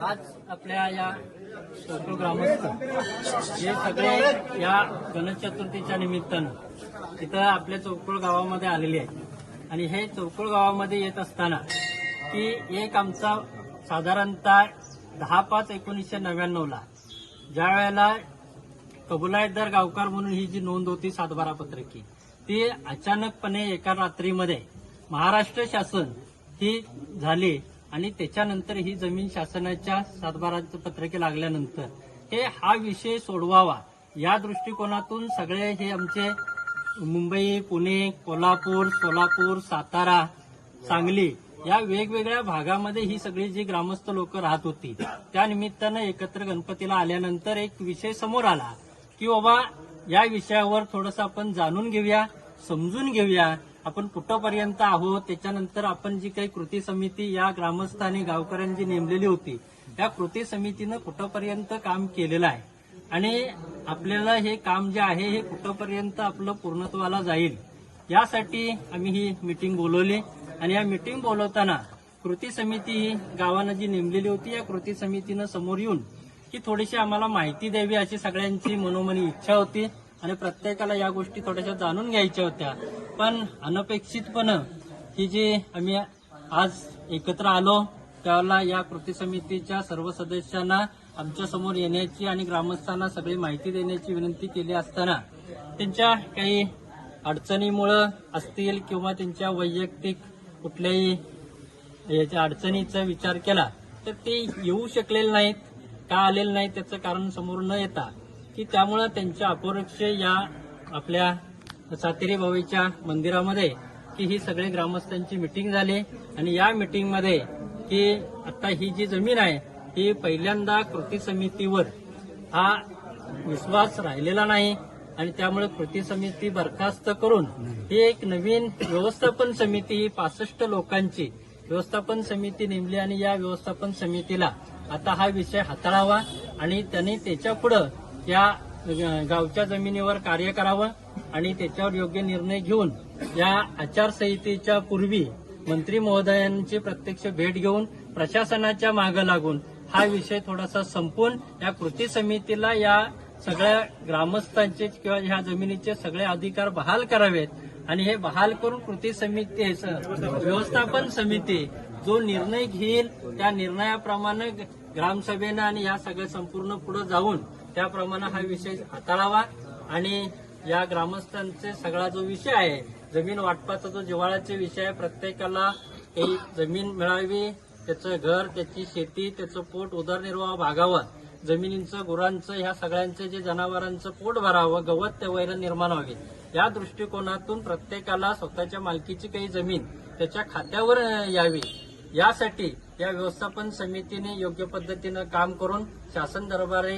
आज आपल्या या कोकण ग्रामस्थ हे सगळे या गणेश चतुर्थीच्या निमित्तानं इथं आपल्या चौकळ गावामध्ये आलेले आहेत. आणि हे चौकुळ गावामध्ये येत असताना की एक आमचा साधारणतः दहा पाच एकोणीसशे नव्याण्णवला ज्या वेळेला कबुलायतदार गावकार म्हणून ही जी नोंद होती सातबारा पत्रकी ती अचानकपणे एका रात्रीमध्ये महाराष्ट्र शासन ही झाली. आणि त्याच्यानंतर ही जमीन शासनाच्या सातबारा पत्रके लागल्यानंतर. हे हा विषय सोडवावा. या दृष्टिकोनातून सगळे हे आमचे मुंबई पुणे कोल्हापूर सोलापूर सातारा सांगली या वेगवेगळ्या भागामध्ये ही सगळी जी ग्रामस्थ लोक राहत होती त्या निमित्तानं एकत्र गणपतीला आल्यानंतर एक विषय समोर आला की बाबा या विषयावर थोडंसं आपण जाणून घेऊया समजून घेऊया आपण कुठंपर्यंत आहोत त्याच्यानंतर आपण जी काही कृती समिती या ग्रामस्थ आणि गावकऱ्यांची नेमलेली होती त्या कृती समितीनं कुठंपर्यंत काम केलेलं आहे? आणि आपल्याला हे काम जे आहे हे कुठंपर्यंत आपलं पूर्णत्वाला जाईल? यासाठी आम्ही ही मिटिंग बोलवली. आणि या मिटिंग बोलवताना कृती समिती ही गावानं जी नेमलेली होती या कृती समितीनं समोर येऊन की थोडीशी आम्हाला माहिती द्यावी अशी सगळ्यांची मनोमनी इच्छा होती. आणि प्रत्येकाला या गोष्टी थोड्याशा जाणून घ्यायच्या होत्या. पण अनपेक्षितपणे ही जी आम्ही आज एकत्र आलो त्याला या कृती समितीच्या सर्व सदस्यांना आमच्यासमोर येण्याची आणि ग्रामस्थांना सगळी माहिती देण्याची विनंती केली असताना त्यांच्या काही अडचणीमुळं असतील किंवा त्यांच्या वैयक्तिक कुठल्याही याच्या अडचणीचा विचार केला तर ते येऊ शकलेले नाहीत का आलेले नाहीत त्याचं कारण समोर न येता. की त्यामुळं त्यांच्या अपरोक्ष या आपल्या सातेरी बाबाईच्या मंदिरामध्ये की ही सगळे ग्रामस्थांची मिटिंग झाली. आणि या मिटिंगमध्ये की आता ही जी जमीन आहे ही पहिल्यांदा कृती समितीवर हा विश्वास राहिलेला नाही. आणि त्यामुळे कृती समिती बरखास्त करून ही एक नवीन व्यवस्थापन समिती ही पासष्ट लोकांची व्यवस्थापन समिती नेमली. आणि या व्यवस्थापन समितीला आता हा विषय हाताळावा. आणि त्यांनी त्याच्या पुढं या गावच्या जमिनीवर कार्य करावं आणि त्याच्यावर योग्य निर्णय घेऊन या आचारसंहितेच्या पूर्वी मंत्री महोदयांची प्रत्यक्ष भेट घेऊन प्रशासनाच्या मागं लागून हा विषय थोडासा संपून या कृती समितीला या सगळ्या ग्रामस्थांचे किंवा ह्या जमिनीचे सगळे अधिकार बहाल करावेत. आणि हे बहाल करून कृती समिती व्यवस्थापन समिती जो निर्णय घेईल त्या निर्णयाप्रमाणे ग्रामसभेनं आणि या सगळ्या संपूर्ण पुढे जाऊन त्याप्रमाणे हा विषय हाताळावा आणि या ग्रामस्थांचे सगळा जो विषय आहे जमीन वाटपाचा जो जिव्हाळ्याचा विषय आहे प्रत्येकाला काही जमीन मिळावी त्याचं घर त्याची शेती त्याचं पोट उदरनिर्वाह भागावा जमिनींचं गुरांचं ह्या सगळ्यांचं जे जनावरांचं पोट भरावं गवत ते वैर निर्माण व्हावे. या दृष्टिकोनातून प्रत्येकाला स्वतःच्या मालकीची काही जमीन त्याच्या खात्यावर यावी. यासाठी या व्यवस्थापन समितीने योग्य पद्धतीनं काम करून शासन दरबारी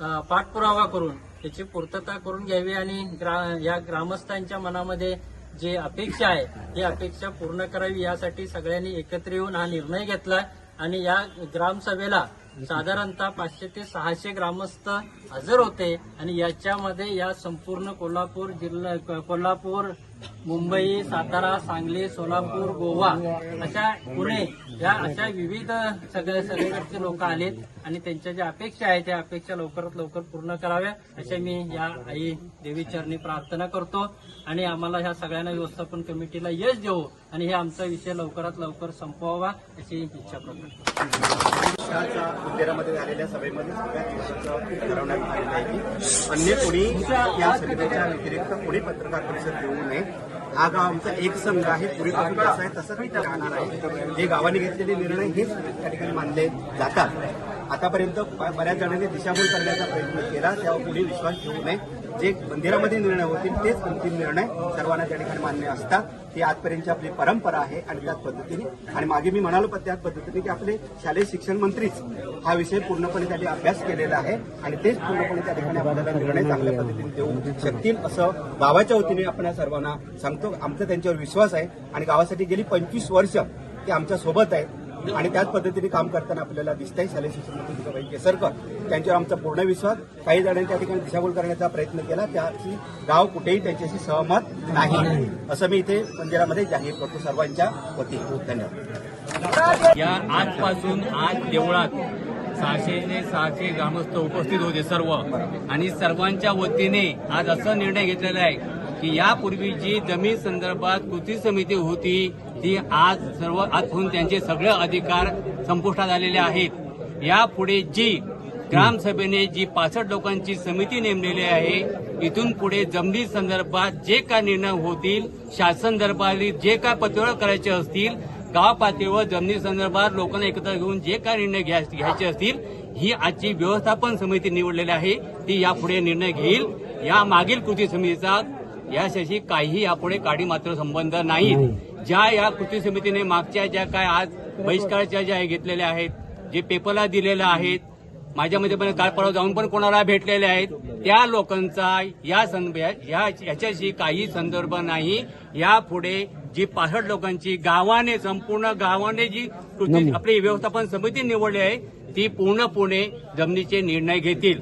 पाठपुरावा करून त्याची पूर्तता करून घ्यावी आणि ग्रा- या ग्रामस्थांच्या मनामध्ये जे अपेक्षा आहे ही अपेक्षा पूर्ण करावी यासाठी सगळ्यांनी एकत्र येऊन हा निर्णय घेतला आणि या ग्रामसभेला साधारणतः पाचशे ते सहाशे ग्रामस्थ हजर होते आणि याच्यामध्ये या संपूर्ण कोल्हापूर जिल्हा कोल्हापूर मुंबई सातारा सांगली सोलापूर गोवा अशा पुणे या अशा विविध सगळे सगळीकडचे लोक आलेत आणि त्यांच्या ज्या अपेक्षा आहेत त्या अपेक्षा लवकरात लवकर पूर्ण कराव्या अशा मी या आई देवी चरणी प्रार्थना करतो. आणि आम्हाला ह्या सगळ्यांना व्यवस्थापन कमिटीला यश देऊ आणि हे आमचा विषय लवकरात लवकर संपवावा अशी इच्छा मंदिरामध्ये झालेल्या सभेमध्ये ठरवण्यात आलेलं आहे की अन्य कोणी या सभेच्या व्यतिरिक्त कोणी पत्रकार परिषद घेऊ नये. हा गाव आमचा एक संघ आहे पुरेपासून कसं आहे तसं काही राहणार आहे. जे गावाने घेतलेले निर्णय हेच त्या ठिकाणी मानले जातात. आतापर्यंत बऱ्याच जणांनी दिशाभूल करण्याचा प्रयत्न केला. त्यावर कोणी विश्वास ठेवू नये. जे मंदिरामध्ये निर्णय होतील तेच अंतिम निर्णय सर्वांना त्या ठिकाणी मान्य असतात. ही आजपर्यंतची आपली परंपरा आहे आणि त्याच पद्धतीने. आणि मागे मी म्हणालो पण त्याच पद्धतीने की आपले शालेय शिक्षण मंत्रीच हा विषय पूर्णपणे त्यांनी अभ्यास केलेला आहे आणि तेच पूर्णपणे त्या ठिकाणी आपल्याला निर्णय चांगल्या पद्धतीने देऊ शकतील असं गावाच्या वतीने आपण या सर्वांना सांगतो. आमचा त्यांच्यावर विश्वास आहे. आणि गावासाठी गेली पंचवीस वर्ष ते आमच्यासोबत आहे आणि त्याच पद्धतीने काम करताना आपल्याला दिसतंय शालेय शिक्षण मंत्री जिजाबाई केसरकर त्यांच्यावर आमचा पूर्ण विश्वास काही जणांनी त्या ठिकाणी दिशाभूल करण्याचा प्रयत्न केला त्याची गाव कुठेही त्यांच्याशी सहमत नाही. असं मी इथे मंदिरामध्ये जाहीर करतो सर्वांच्या वतीने. धन्यवाद. या आजपासून आज देवळात सहाशे ते सहाशे ग्रामस्थ उपस्थित होते सर्व. आणि सर्वांच्या वतीने आज असा निर्णय घेतलेला आहे की यापूर्वी जी जमीन संदर्भात कृती समिती होती ती आज सर्व आतून त्यांचे सगळे अधिकार संपुष्टात आलेले आहेत. यापुढे जी ग्रामसभेने जी पासष्ट लोकांची समिती नेमलेली आहे इथून पुढे जमिनी संदर्भात जे काय निर्णय होतील शासन दरबारी जे काय पत्रव्यवहार करायचे असतील गाव पातळीवर जमिनी संदर्भात लोकांना एकत्र घेऊन जे काय निर्णय घ्यायचे असतील ही आजची व्यवस्थापन समिती निवडलेली आहे ती यापुढे निर्णय घेईल. या मागील कृती समितीचा याच्याशी काही यापुढे काडी मात्र संबंध नाही. ज्या या कृती समितीने मागच्या ज्या काय आज बहिष्काराच्या ज्या घेतलेल्या आहेत जे पेपरला दिलेल्या आहेत माझ्या मध्ये पण काल परवा जाऊन पण कोणाला भेटलेले आहेत त्या लोकांचा या संद- या याच्याशी काही संदर्भ नाही. यापुढे जी पासष्ट लोकांची गावाने संपूर्ण गावाने जी कृती आपली व्यवस्थापन समिती निवडली आहे ती पूर्णपणे जमिनीचे निर्णय घेतील.